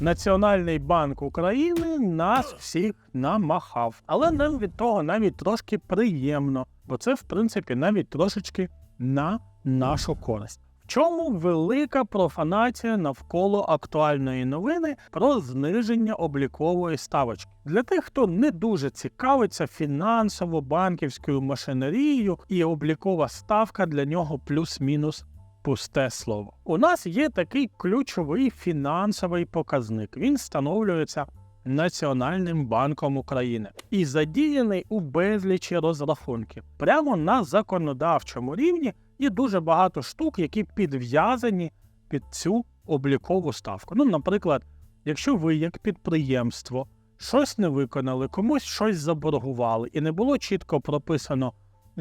Національний банк України нас всіх намахав. Але нам від того навіть трошки приємно, бо це, в принципі, навіть трошечки на нашу користь. В чому велика профанація навколо актуальної новини про зниження облікової ставочки для тих, хто не дуже цікавиться фінансово-банківською машинерією, і облікова ставка для нього плюс-мінус пусте слово. У нас є такий ключовий фінансовий показник. Він встановлюється Національним банком України і задіяний у безлічі розрахунків. Прямо на законодавчому рівні є дуже багато штук, які підв'язані під цю облікову ставку. Ну, наприклад, якщо ви як підприємство щось не виконали, комусь щось заборгували, і не було чітко прописано,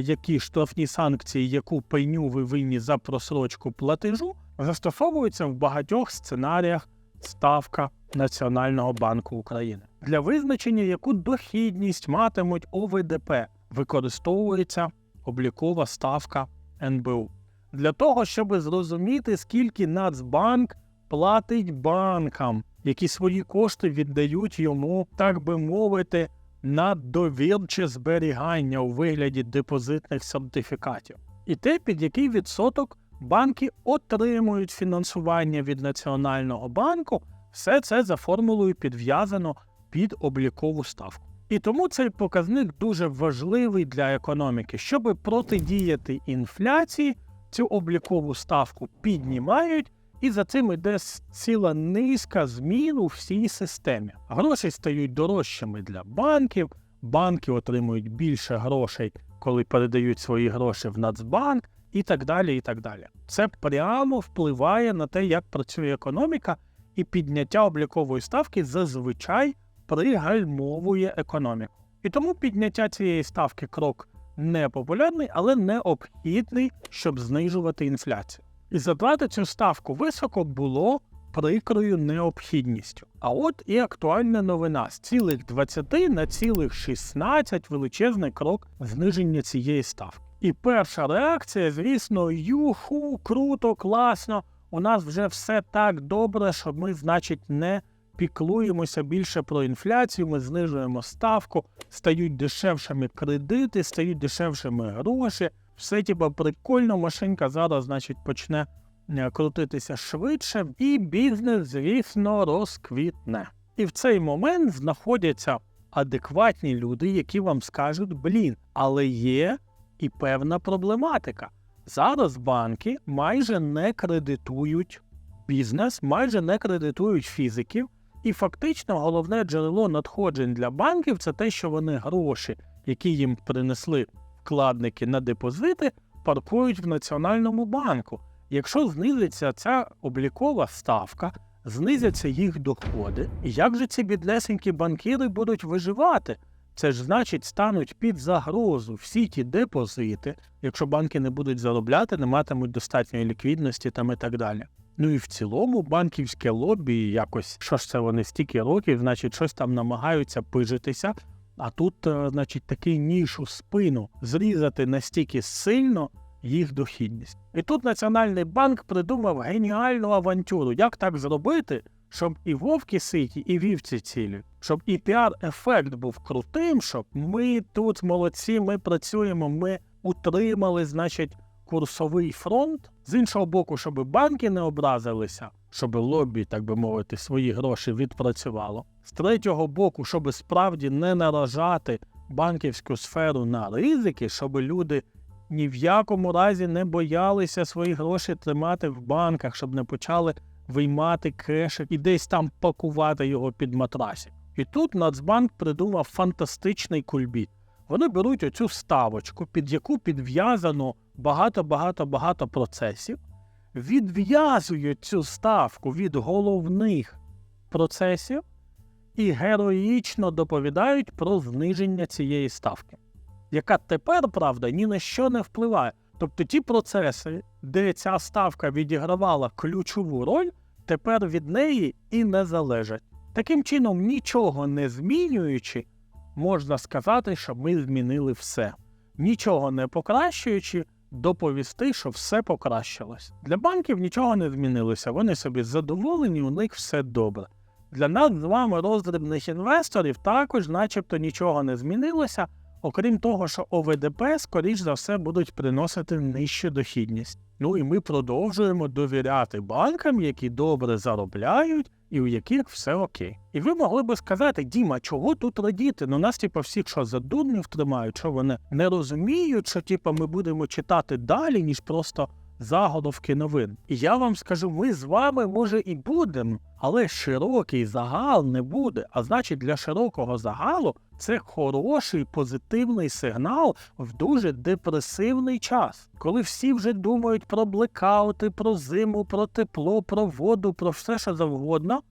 які штрафні санкції, яку пеню ви винні за просрочку платежу, застосовується в багатьох сценаріях ставка Національного банку України. Для визначення, яку дохідність матимуть ОВДП, використовується облікова ставка НБУ. Для того, щоб зрозуміти, скільки Нацбанк платить банкам, які свої кошти віддають йому, так би мовити, на довірче зберігання у вигляді депозитних сертифікатів, і те, під який відсоток банки отримують фінансування від Національного банку, все це за формулою підв'язано під облікову ставку. І тому цей показник дуже важливий для економіки, щоб протидіяти інфляції, цю облікову ставку піднімають, і за цим іде ціла низка змін у всій системі. Гроші стають дорожчими для банків, банки отримують більше грошей, коли передають свої гроші в Нацбанк, і так далі. і так далі. Це прямо впливає на те, як працює економіка, і підняття облікової ставки зазвичай пригальмовує економіку. І тому підняття цієї ставки крок не популярний, але необхідний, щоб знижувати інфляцію. І задрати цю ставку високо було прикрою необхідністю. А от і актуальна новина з цілих 20 на цілих 16 величезний крок зниження цієї ставки. І перша реакція, звісно, юху, круто, класно. У нас вже все так добре, що ми, значить, не піклуємося більше про інфляцію, ми знижуємо ставку, стають дешевшими кредити, стають дешевшими гроші. Все типа прикольно, машинка зараз, значить, почне е, крутитися швидше, і бізнес, звісно, розквітне. І в цей момент знаходяться адекватні люди, які вам скажуть: блін, але є і певна проблематика. Зараз банки майже не кредитують бізнес, майже не кредитують фізиків, і фактично головне джерело надходжень для банків це те, що вони гроші, які їм принесли вкладники на депозити, паркують в Національному банку. Якщо знизиться ця облікова ставка, знизяться їх доходи, як же ці біднесенькі банкіри будуть виживати? Це ж значить стануть під загрозу всі ті депозити, якщо банки не будуть заробляти, не матимуть достатньої ліквідності там і так далі. Ну і в цілому банківське лобі якось, що ж це вони стільки років, значить, щось там намагаються пижитися. А тут, е, значить, такий ніж у спину зрізати настільки сильно їх дохідність. І тут Національний банк придумав геніальну авантюру, як так зробити, щоб і вовки ситі, і вівці цілі, щоб і піар-ефект був крутим, щоб ми тут молодці, ми працюємо, ми утримали, значить, курсовий фронт. З іншого боку, щоб банки не образилися, щоб лобі, так би мовити, свої гроші відпрацювало. З третього боку, щоб справді не наражати банківську сферу на ризики, щоб люди ні в якому разі не боялися свої гроші тримати в банках, щоб не почали виймати кешик і десь там пакувати його під матрасик. І тут Нацбанк придумав фантастичний кульбіт. Вони беруть оцю ставочку, під яку підв'язано багато-багато-багато процесів, відв'язують цю ставку від головних процесів і героїчно доповідають про зниження цієї ставки, яка тепер, правда, ні на що не впливає. Тобто ті процеси, де ця ставка відігравала ключову роль, тепер від неї і не залежать. Таким чином, нічого не змінюючи, можна сказати, що ми змінили все. Нічого не покращуючи, доповісти, що все покращилось. Для банків нічого не змінилося, вони собі задоволені, у них все добре. Для нас з вами роздрібних інвесторів також, начебто, нічого не змінилося, окрім того, що ОВДП, скоріш за все, будуть приносити нижчу дохідність. Ну і ми продовжуємо довіряти банкам, які добре заробляють і у яких все окей. І ви могли би сказати, Діма, чого тут радіти? Ну нас, типу, всіх що за дурнів тримають, що вони не розуміють, що типу, ми будемо читати далі, ніж просто заголовки новин. І я вам скажу, ми з вами може і будемо, але широкий загал не буде. А значить, для широкого загалу це хороший позитивний сигнал в дуже депресивний час, коли всі вже думають про блекаути, про зиму, про тепло, про воду, про все що завгодно.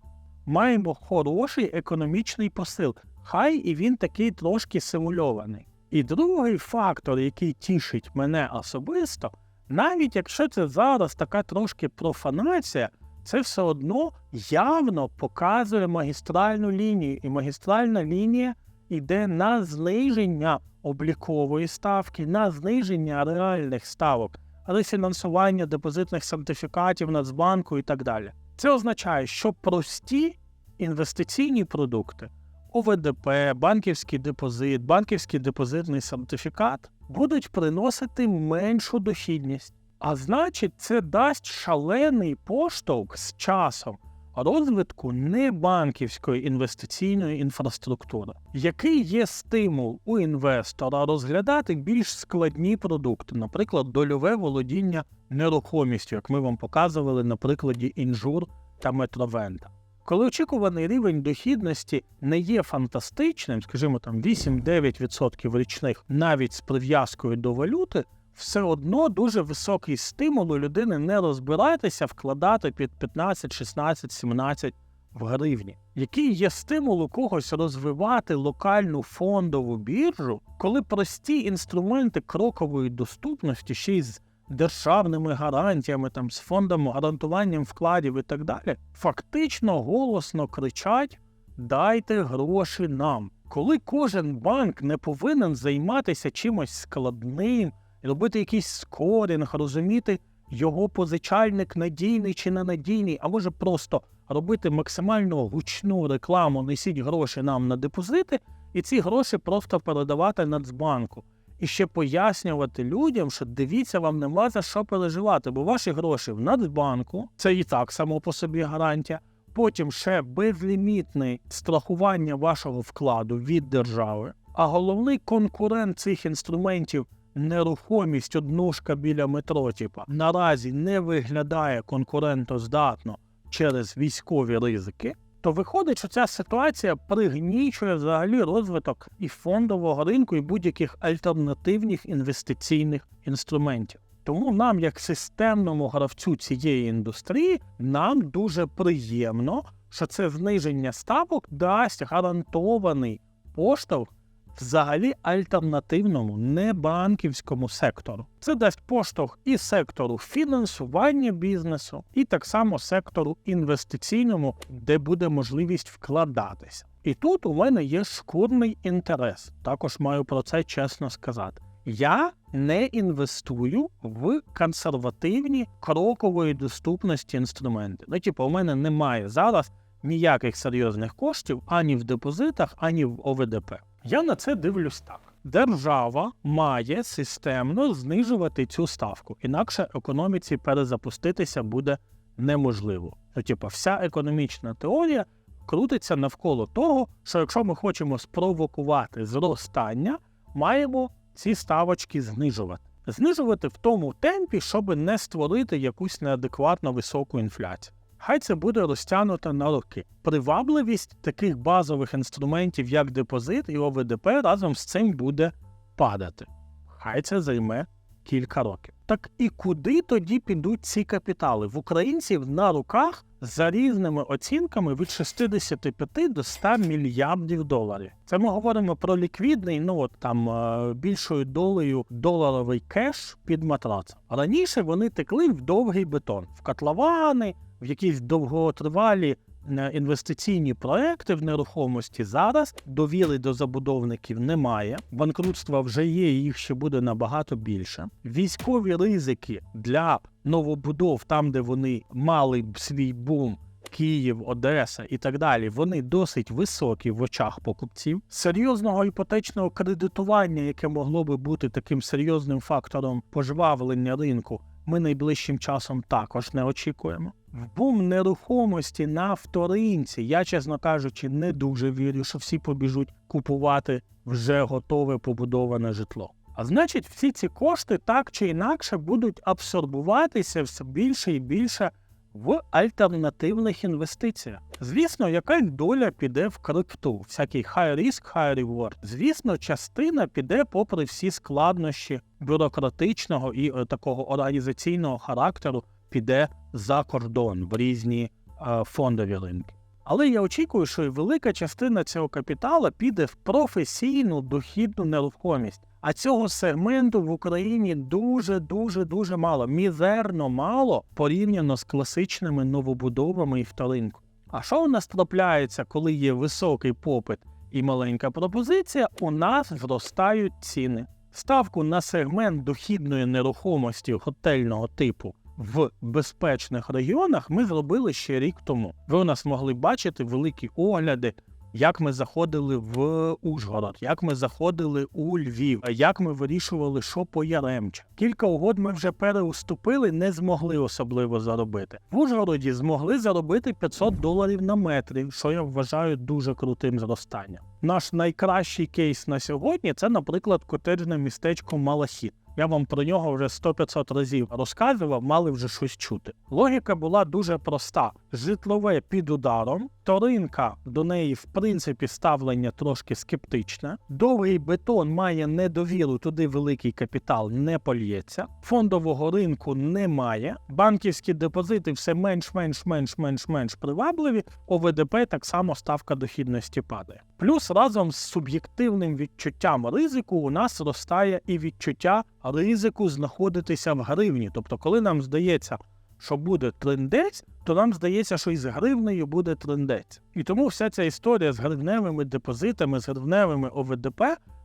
Маємо хороший економічний посил. Хай і він такий трошки симульований. І другий фактор, який тішить мене особисто, навіть якщо це зараз така трошки профанація, це все одно явно показує магістральну лінію, і магістральна лінія йде на зниження облікової ставки, на зниження реальних ставок, рефінансування депозитних сертифікатів Нацбанку і так далі. Це означає, що прості інвестиційні продукти. ОВДП, банківський депозит, банківський депозитний сертифікат будуть приносити меншу дохідність. А значить, це дасть шалений поштовх з часом розвитку небанківської інвестиційної інфраструктури, який є стимул у інвестора розглядати більш складні продукти, наприклад, дольове володіння нерухомістю, як ми вам показували на прикладі інжур та метровента. Коли очікуваний рівень дохідності не є фантастичним, скажімо там 8-9% річних, навіть з прив'язкою до валюти, все одно дуже високий стимул у людини не розбиратися, вкладати під 15, 16, 17 в гривні. Який є стимул у когось розвивати локальну фондову біржу, коли прості інструменти крокової доступності ще й з державними гарантіями, там з фондом гарантуванням вкладів і так далі, фактично голосно кричать: дайте гроші нам. Коли кожен банк не повинен займатися чимось складним, робити якийсь скорінг, розуміти, його позичальник надійний чи ненадійний, а може просто робити максимально гучну рекламу, несіть гроші нам на депозити, і ці гроші просто передавати Нацбанку. І ще пояснювати людям, що дивіться, вам нема за що переживати, бо ваші гроші в Нацбанку, це і так само по собі гарантія. Потім ще безлімітне страхування вашого вкладу від держави. А головний конкурент цих інструментів нерухомість однушка біля метро, типа, наразі не виглядає конкурентоздатно через військові ризики. То виходить, що ця ситуація пригнічує взагалі розвиток і фондового ринку, і будь-яких альтернативних інвестиційних інструментів. Тому нам, як системному гравцю цієї індустрії, нам дуже приємно, що це зниження ставок дасть гарантований поштовх взагалі альтернативному небанківському сектору. Це дасть поштовх і сектору фінансування бізнесу, і так само сектору інвестиційному, де буде можливість вкладатися. І тут у мене є шкурний інтерес. Також маю про це чесно сказати. Я не інвестую в консервативні крокової доступності інструменти. Ну, типу, у мене немає зараз ніяких серйозних коштів ані в депозитах, ані в ОВДП. Я на це дивлюсь так. Держава має системно знижувати цю ставку, інакше економіці перезапуститися буде неможливо. Ну, типу, вся економічна теорія крутиться навколо того, що якщо ми хочемо спровокувати зростання, маємо ці ставочки знижувати. Знижувати в тому темпі, щоб не створити якусь неадекватно високу інфляцію. Хай це буде розтягнуто на роки. Привабливість таких базових інструментів, як депозит і ОВДП, разом з цим буде падати. Хай це займе кілька років. Так і куди тоді підуть ці капітали? В українців на руках за різними оцінками від 65 до 100 мільярдів доларів. Це ми говоримо про ліквідний, ну от там е, більшою долею доларовий кеш під матрацем. Раніше вони текли в довгий бетон, в котловани, в якісь довготривалі е, інвестиційні проекти в нерухомості. Зараз довіри до забудовників немає. Банкрутства вже є, їх ще буде набагато більше. Військові ризики для новобудов, там де вони мали б свій бум, Київ, Одеса і так далі, вони досить високі в очах покупців. Серйозного іпотечного кредитування, яке могло би бути таким серйозним фактором пожвавлення ринку, ми найближчим часом також не очікуємо. В бум нерухомості на вторинці, я, чесно кажучи, не дуже вірю, що всі побіжуть купувати вже готове побудоване житло. А значить, всі ці кошти так чи інакше будуть абсорбуватися все більше і більше в альтернативних інвестиціях. Звісно, якась доля піде в крипту, всякий high risk, high reward. Звісно, частина піде попри всі складнощі бюрократичного і е, такого організаційного характеру, піде за кордон в різні е, фондові ринки. Але я очікую, що і велика частина цього капіталу піде в професійну дохідну нерухомість. А цього сегменту в Україні дуже дуже дуже мало, мізерно мало порівняно з класичними новобудовами і вторинку. А що у нас трапляється, коли є високий попит і маленька пропозиція? У нас зростають ціни. Ставку на сегмент дохідної нерухомості готельного типу в безпечних регіонах ми зробили ще рік тому. Ви у нас могли бачити великі огляди, як ми заходили в Ужгород, як ми заходили у Львів, як ми вирішували, що по Яремче. Кілька угод ми вже переуступили, не змогли особливо заробити. В Ужгороді змогли заробити 500 доларів на метрі, що я вважаю дуже крутим зростанням. Наш найкращий кейс на сьогодні це, наприклад, котеджне містечко Малахіт. Я вам про нього вже 100-500 разів розказував, мали вже щось чути. Логіка була дуже проста: житлове під ударом, торинка до неї, в принципі, ставлення трошки скептичне. Довгий бетон має недовіру, туди великий капітал не польється. Фондового ринку немає. Банківські депозити все менш, менш, менш, менш, менш привабливі. ОВДП так само ставка дохідності падає. Плюс разом з суб'єктивним відчуттям ризику у нас зростає і відчуття ризику знаходитися в гривні. Тобто, коли нам здається, що буде трендець, то нам здається, що і з гривнею буде трендець. І тому вся ця історія з гривневими депозитами, з гривневими ОВДП,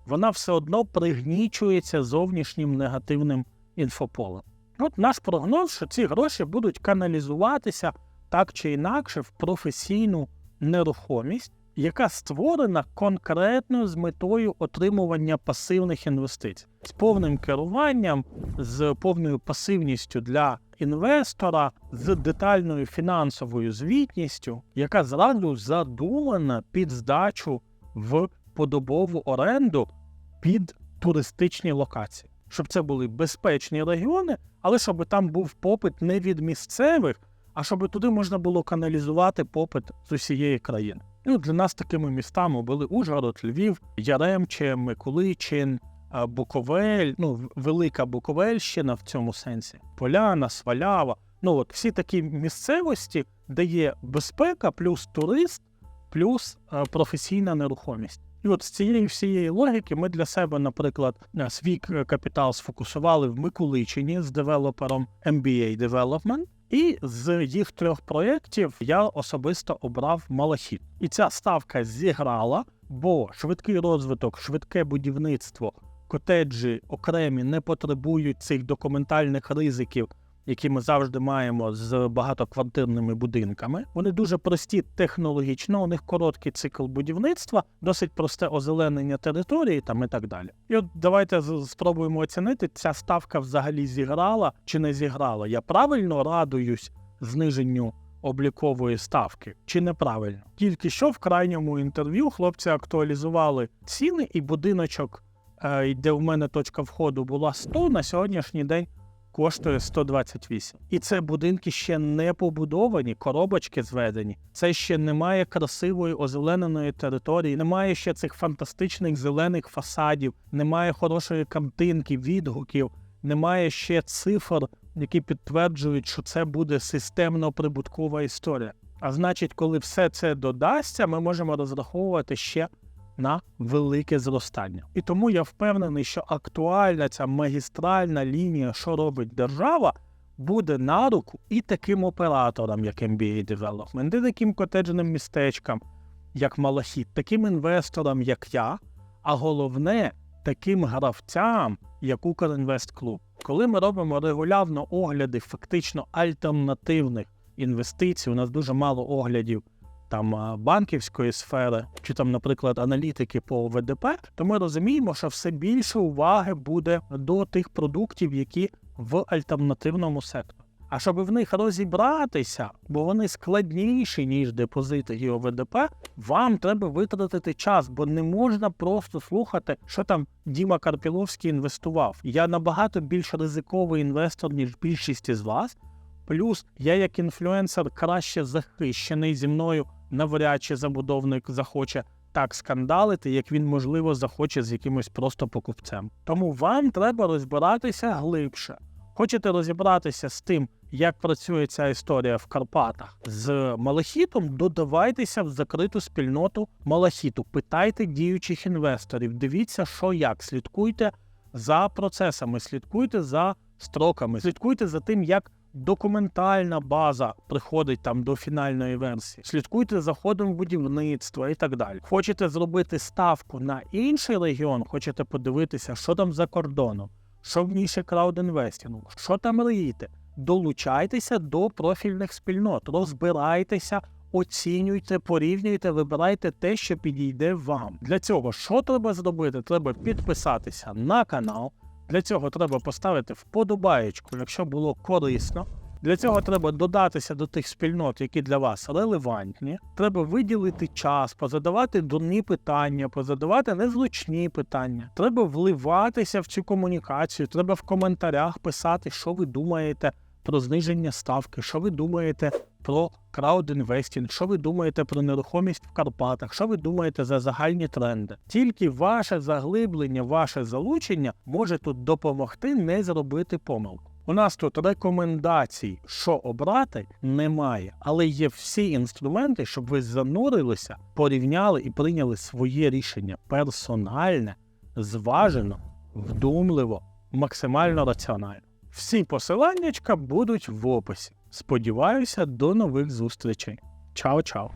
вона все одно пригнічується зовнішнім негативним інфополем. От наш прогноз, що ці гроші будуть каналізуватися так чи інакше в професійну нерухомість, яка створена конкретно з метою отримування пасивних інвестицій, з повним керуванням, з повною пасивністю для інвестора, з детальною фінансовою звітністю, яка зразу задумана під здачу в подобову оренду під туристичні локації, щоб це були безпечні регіони, але щоб там був попит не від місцевих, а щоб туди можна було каналізувати попит з усієї країни. Ну, для нас такими містами були Ужгород, Львів, Яремче, Миколичин, Буковель, ну, Велика Буковельщина в цьому сенсі, Поляна, Свалява. Ну от всі такі місцевості, де є безпека, плюс турист, плюс професійна нерухомість. І от з цієї всієї логіки ми для себе, наприклад, свій капітал сфокусували в Миколичині з девелопером MBA Development. І з їх трьох проєктів я особисто обрав Малахіт. І ця ставка зіграла, бо швидкий розвиток, швидке будівництво, котеджі окремі не потребують цих документальних ризиків, які ми завжди маємо з багатоквартирними будинками. Вони дуже прості технологічно, у них короткий цикл будівництва, досить просте озеленення території там і так далі. І от давайте спробуємо оцінити, ця ставка взагалі зіграла чи не зіграла. Я правильно радуюсь зниженню облікової ставки чи неправильно? Тільки що в крайньому інтерв'ю хлопці актуалізували ціни, і будиночок, е, де в мене точка входу була 100, на сьогоднішній день коштує 128. І це будинки ще не побудовані, коробочки зведені. Це ще немає красивої озелененої території, немає ще цих фантастичних зелених фасадів, немає хорошої картинки, відгуків, немає ще цифр, які підтверджують, що це буде системно прибуткова історія. А значить, коли все це додасться, ми можемо розраховувати ще на велике зростання. І тому я впевнений, що актуальна ця магістральна лінія, що робить держава, буде на руку і таким операторам, як MBA Development, і таким котеджним містечкам, як Малахіт, таким інвесторам, як я, а головне таким гравцям, як Укрінвестклуб. Коли ми робимо регулярно огляди фактично альтернативних інвестицій, у нас дуже мало оглядів там банківської сфери, чи там, наприклад, аналітики по ВДП, то ми розуміємо, що все більше уваги буде до тих продуктів, які в альтернативному секторі. А щоб в них розібратися, бо вони складніші, ніж депозити і ОВДП, вам треба витратити час, бо не можна просто слухати, що там Діма Карпіловський інвестував. Я набагато більш ризиковий інвестор, ніж більшість із вас. Плюс я як інфлюенсер краще захищений зі мною навряд чи забудовник захоче так скандалити, як він, можливо, захоче з якимось просто покупцем. Тому вам треба розбиратися глибше. Хочете розібратися з тим, як працює ця історія в Карпатах з малахітом, додавайтеся в закриту спільноту малахіту, питайте діючих інвесторів, дивіться, що як, слідкуйте за процесами, слідкуйте за строками, слідкуйте за тим, як документальна база приходить там до фінальної версії. Слідкуйте за ходом будівництва і так далі. Хочете зробити ставку на інший регіон, хочете подивитися, що там за кордоном, що в ніші краудінвестінгу, що там мрієте. Долучайтеся до профільних спільнот, розбирайтеся, оцінюйте, порівнюйте, вибирайте те, що підійде вам. Для цього що треба зробити? Треба підписатися на канал. Для цього треба поставити вподобаєчку, якщо було корисно. Для цього треба додатися до тих спільнот, які для вас релевантні. Треба виділити час, позадавати дурні питання, позадавати незручні питання. Треба вливатися в цю комунікацію. Треба в коментарях писати, що ви думаєте про зниження ставки, що ви думаєте про краудінвестінг, що ви думаєте про нерухомість в Карпатах, що ви думаєте за загальні тренди. Тільки ваше заглиблення, ваше залучення може тут допомогти не зробити помилку. У нас тут рекомендацій, що обрати, немає, але є всі інструменти, щоб ви занурилися, порівняли і прийняли своє рішення персональне, зважено, вдумливо, максимально раціонально. Всі посиланнячка будуть в описі. Сподіваюся, до нових зустрічей. Чао-чао!